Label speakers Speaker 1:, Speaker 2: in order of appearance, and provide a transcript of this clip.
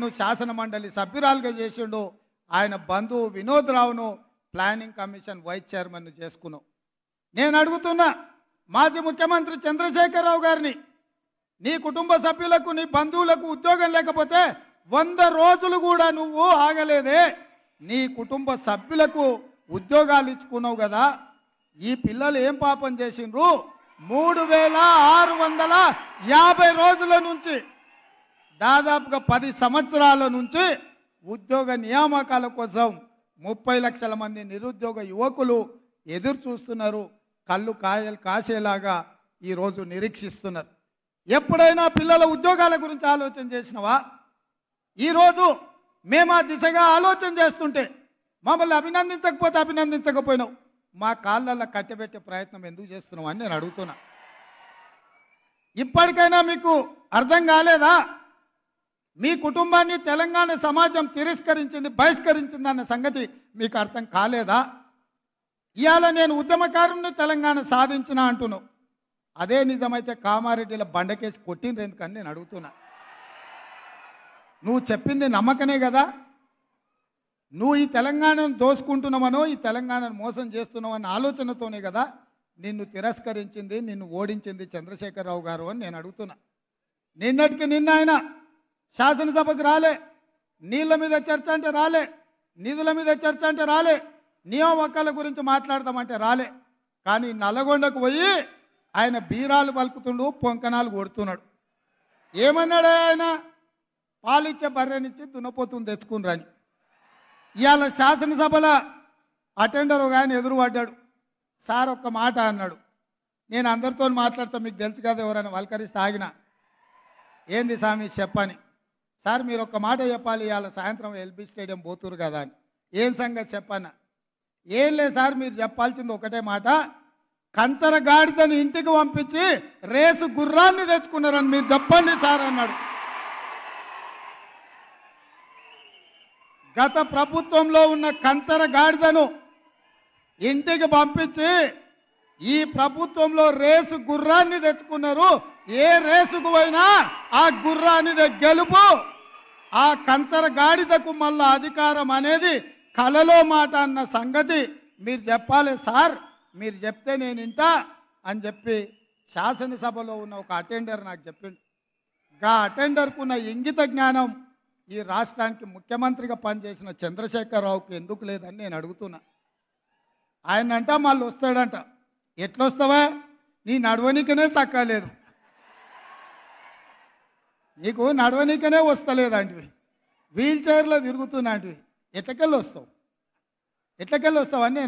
Speaker 1: ను శాసన మండలి సభ్యురాలుగా చేసిండు. ఆయన బంధువు వినోద్ రావును ప్లానింగ్ కమిషన్ వైస్ చైర్మన్ చేసుకున్నావు నేను అడుగుతున్నా మాజీ ముఖ్యమంత్రి చంద్రశేఖరరావు గారిని నీ కుటుంబ సభ్యులకు నీ బంధువులకు ఉద్యోగం లేకపోతే వంద రోజులు కూడా నువ్వు ఆగలేదే. నీ కుటుంబ సభ్యులకు ఉద్యోగాలు ఇచ్చుకున్నావు కదా. ఈ పిల్లలు ఏం పాపం చేసిండ్రు? మూడు వేల ఆరు వందల యాభై రోజుల నుంచి దాదాపుగా పది సంవత్సరాల నుంచి ఉద్యోగ నియామకాల కోసం ముప్పై లక్షల మంది నిరుద్యోగ యువకులు ఎదురు చూస్తున్నారు. కళ్ళు కాయలు కాసేలాగా ఈరోజు నిరీక్షిస్తున్నారు. ఎప్పుడైనా పిల్లల ఉద్యోగాల గురించి ఆలోచన చేసినవా? ఈరోజు మేము ఆ దిశగా ఆలోచన చేస్తుంటే మమ్మల్ని అభినందించకపోతే అభినందించకపోయినావు. మా కాళ్ళల్లో కట్టబెట్టే ప్రయత్నం ఎందుకు చేస్తున్నావు అని నేను అడుగుతున్నా. ఇప్పటికైనా మీకు అర్థం కాలేదా? మీ కుటుంబాన్ని తెలంగాణ సమాజం తిరస్కరించింది బహిష్కరించింది అన్న సంగతి మీకు అర్థం కాలేదా? ఇవాళ నేను ఉద్యమకారుణ్ణి తెలంగాణ సాధించిన అంటున్నావు. అదే నిజమైతే కామారెడ్డిల బండకేసి కొట్టిండ్రు ఎందుకని నేను అడుగుతున్నా. నువ్వు చెప్పింది నమ్మకనే కదా? నువ్వు ఈ తెలంగాణను దోసుకుంటున్నావనో ఈ తెలంగాణను మోసం చేస్తున్నావన్న ఆలోచనతోనే కదా నిన్ను తిరస్కరించింది నిన్ను ఓడించింది చంద్రశేఖరరావు గారు అని నేను అడుగుతున్నా. నిన్నటికి నిన్న ఆయన శాసనసభకు రాలే. నీళ్ళ మీద చర్చ అంటే రాలే. నిధుల మీద చర్చ అంటే రాలే. నియామకాల గురించి మాట్లాడదామంటే రాలే. కానీ నల్లగొండకు పోయి ఆయన బీరాలు పలుకుతుండు పొంకనాలు కొడుతున్నాడు. ఏమన్నాడు ఆయన? పాలిచ్చే బర్రెనిచ్చి దున్నపోతుంది తెచ్చుకుని ఇవాళ శాసనసభల అటెండర్ ఒక ఆయన ఎదురుపడ్డాడు. సార్ ఒక్క మాట అన్నాడు. నేను అందరితో మాట్లాడతా మీకు తెలుసు కదా ఎవరైనా వల్కరిస్తే ఆగిన. ఏంది స్వామి చెప్పని? సార్ మీరు ఒక్క మాట చెప్పాలి ఇవాళ సాయంత్రం ఎల్బీ స్టేడియం పోతురు కదా అని. ఏం సంగతి చెప్పన్న ఏం లేదు సార్ మీరు చెప్పాల్సింది ఒకటే మాట. కంచర గాడిదని ఇంటికి పంపించి రేసు గుర్రాన్ని తెచ్చుకున్నారని మీరు చెప్పండి సార్ అన్నాడు. గత ప్రభుత్వంలో ఉన్న కంచర గాడిదను ఇంటికి పంపించి ఈ ప్రభుత్వంలో రేసు గుర్రాన్ని తెచ్చుకున్నారు. ఏ రేసుకు పోయినా ఆ గుర్రాన్ని గెలుపు. ఆ కంచర గాడిదకు మళ్ళా అధికారం అనేది కలలో మాట అన్న సంగతి మీరు చెప్పాలి సార్. మీరు చెప్తే నేను ఇంటా అని చెప్పి శాసనసభలో ఉన్న ఒక అటెండర్ నాకు చెప్పిండు. గా అటెండర్కున్న ఇంగిత జ్ఞానం ఈ రాష్ట్రానికి ముఖ్యమంత్రిగా పనిచేసిన చంద్రశేఖరరావుకి ఎందుకు లేదని నేను అడుగుతున్నా. ఆయన అంట మళ్ళీ వస్తాడంట ఎట్లొస్తావా? నీ నడవనికనే చక్కలేదు నీకు నడవనీకనే వస్తలేదంటివి. వీల్ చైర్లో తిరుగుతున్నాంటివి. ఎట్లకెళ్ళి వస్తావు ఎట్లకెళ్ళి వస్తావు నేను